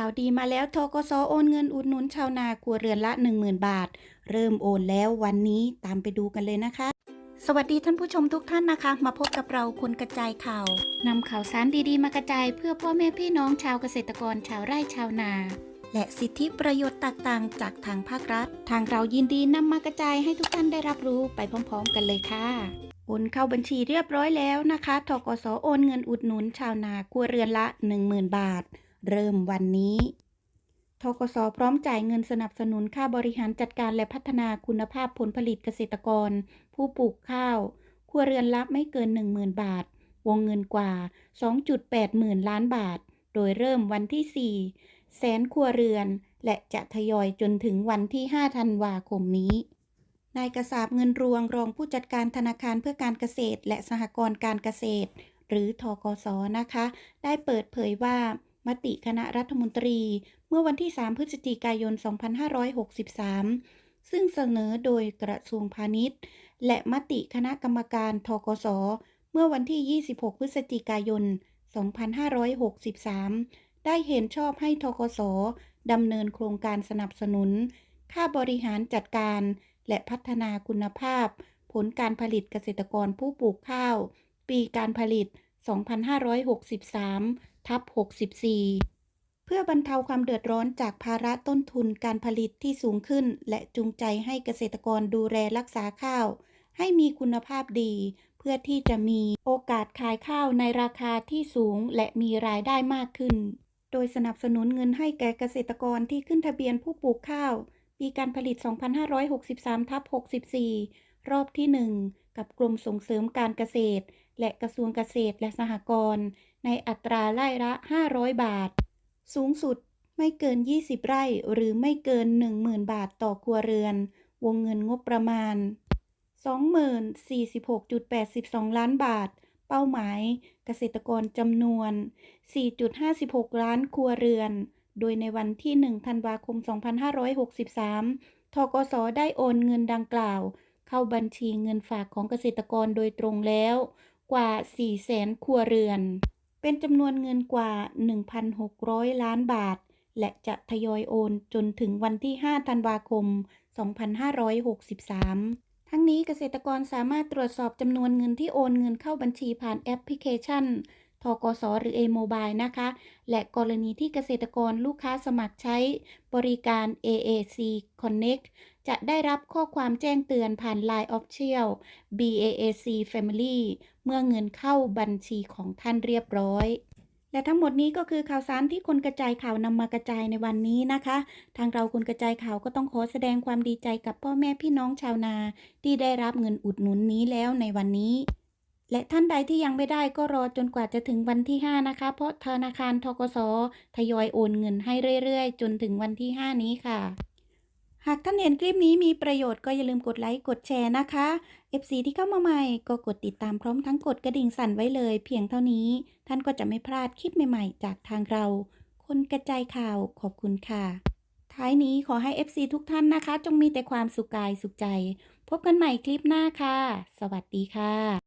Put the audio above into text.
ข่าวดีมาแล้วทกสโอนเงินอุดหนุนชาวนาครัวเรือนละ 10,000 บาท เริ่มโอนแล้ววันนี้ตามไปดูกันเลยนะคะ สวัสดีท่านผู้ชมทุกท่านนะคะ มาพบกับเราคนกระจายข่าวนำข่าวสารดีๆ มากระจายเพื่อพ่อแม่พี่น้องชาวเกษตรกรชาวไร่ชาวนา และสิทธิประโยชน์ต่างๆ จากทางภาครัฐ ทางเรายินดีนำมากระจายให้ทุกท่านได้รับรู้ไปพร้อม ๆ กันเลยค่ะโอนเข้าบัญชีเรียบร้อยแล้วนะคะทกสโอนเงินอุดหนุนชาวนาครัวเรือนละ 10,000 บาท เริ่มวันนี้ทกสพร้อมจ่ายเงินสนับสนุนค่าบริหารจัดการและพัฒนาคุณภาพผลผลิตเกษตรกร ผู้ปลูกข้าว ครัวเรือนละไม่เกิน 10,000 บาท วงเงินกว่า 2.8หมื่นล้านบาท โดยเริ่มวันที่ 4 แสนครัวเรือน และจะทยอยจนถึงวันที่ 5 ธันวาคมนี้ นายกษาบเงินรวงรองผู้จัดการธนาคารเพื่อการเกษตร และสหกรณ์การเกษตร หรือทกสนะคะ ได้เปิดเผยว่า มติคณะรัฐมนตรี เมื่อวันที่ 3 พฤศจิกายน 2563 ซึ่งเสนอโดยกระทรวงพาณิชย์ และมติคณะกรรมการทกสเมื่อวันที่ 26 พฤศจิกายน 2563 ได้เห็นชอบให้ทกสดำเนินโครงการสนับสนุน ค่าบริหารจัดการ และพัฒนาคุณภาพ ผลการผลิตเกษตรกรผู้ปลูกข้าว ปีการผลิต 2563 ทับ64 เพื่อบรรเทาความเดือดร้อนจากภาระต้นทุนการผลิตที่สูงขึ้น และจูงใจให้เกษตรกรดูแลรักษาข้าว ให้มีคุณภาพดี เพื่อที่จะมีโอกาสขายข้าวในราคาที่สูงและมีรายได้มากขึ้น โดยสนับสนุนเงินให้แก่เกษตรกรที่ขึ้นทะเบียนผู้ปลูกข้าว ปีการผลิต 2563ทับ64 รอบที่ 1 กับกรมส่งเสริมการเกษตร และกระทรวงเกษตรและสหกรณ์ในอัตราไร่ละ 500 บาท สูงสุดไม่เกิน 20 ไร่หรือไม่เกิน 10,000 บาทต่อครัวเรือน วงเงินงบประมาณ2046.82 ล้านบาท เป้าหมายเกษตรกรจำนวน 4.56 ล้านครัวเรือน โดยในวันที่ 1 ธันวาคม 2563 ทกส ได้โอนเงินดังกล่าว เข้าบัญชีเงินฝากของเกษตรกรโดยตรงแล้ว กว่า400,000ครัวเรือน เป็นจำนวนเงินกว่า 1,600 ล้านบาท และจะทยอยโอนจนถึงวันที่ 5 ธันวาคม 2563 ทั้งนี้เกษตรกรสามารถตรวจสอบจำนวนเงินที่โอนเงินเข้าบัญชีผ่านแอปพลิเคชัน กสหรือ A-Mobile นะคะ และกรณีที่เกษตรกรลูกค้าสมัครใช้บริการ AAC Connect จะได้รับข้อความแจ้งเตือนผ่าน Line Official BAAC Family เมื่อเงินเข้าบัญชีของท่านเรียบร้อยและทั้งหมดนี้ก็คือข่าวสารที่คนกระจายข่าวนำมากระจายในวันนี้นะคะ ทางเราคนกระจายข่าวก็ต้องขอแสดงความดีใจกับพ่อแม่พี่น้องชาวนา ที่ได้รับเงินอุดหนุนนี้แล้วในวันนี้ และท่านใดที่ยังไม่ได้ก็รอจนกว่าจะถึงวันที่ 5 นะคะ เพราะธนาคารทกสทยอยโอนเงินให้เรื่อยๆ จนถึงวันที่ 5 นี้ค่ะ หากท่านเห็นคลิปนี้มีประโยชน์ก็อย่าลืมกดไลค์กดแชร์นะคะ FC ที่เข้ามาใหม่ก็กดติดตามพร้อมทั้งกดกระดิ่งสั่นไว้เลย เพียงเท่านี้ ท่านก็จะไม่พลาดคลิปใหม่ๆ จากทางเรา คนกระจายข่าวขอบคุณค่ะ ท้ายนี้ขอให้ FC ทุกท่านนะคะ จงมีแต่ความสุขกายสุขใจ พบกันใหม่คลิปหน้าค่ะ สวัสดีค่ะ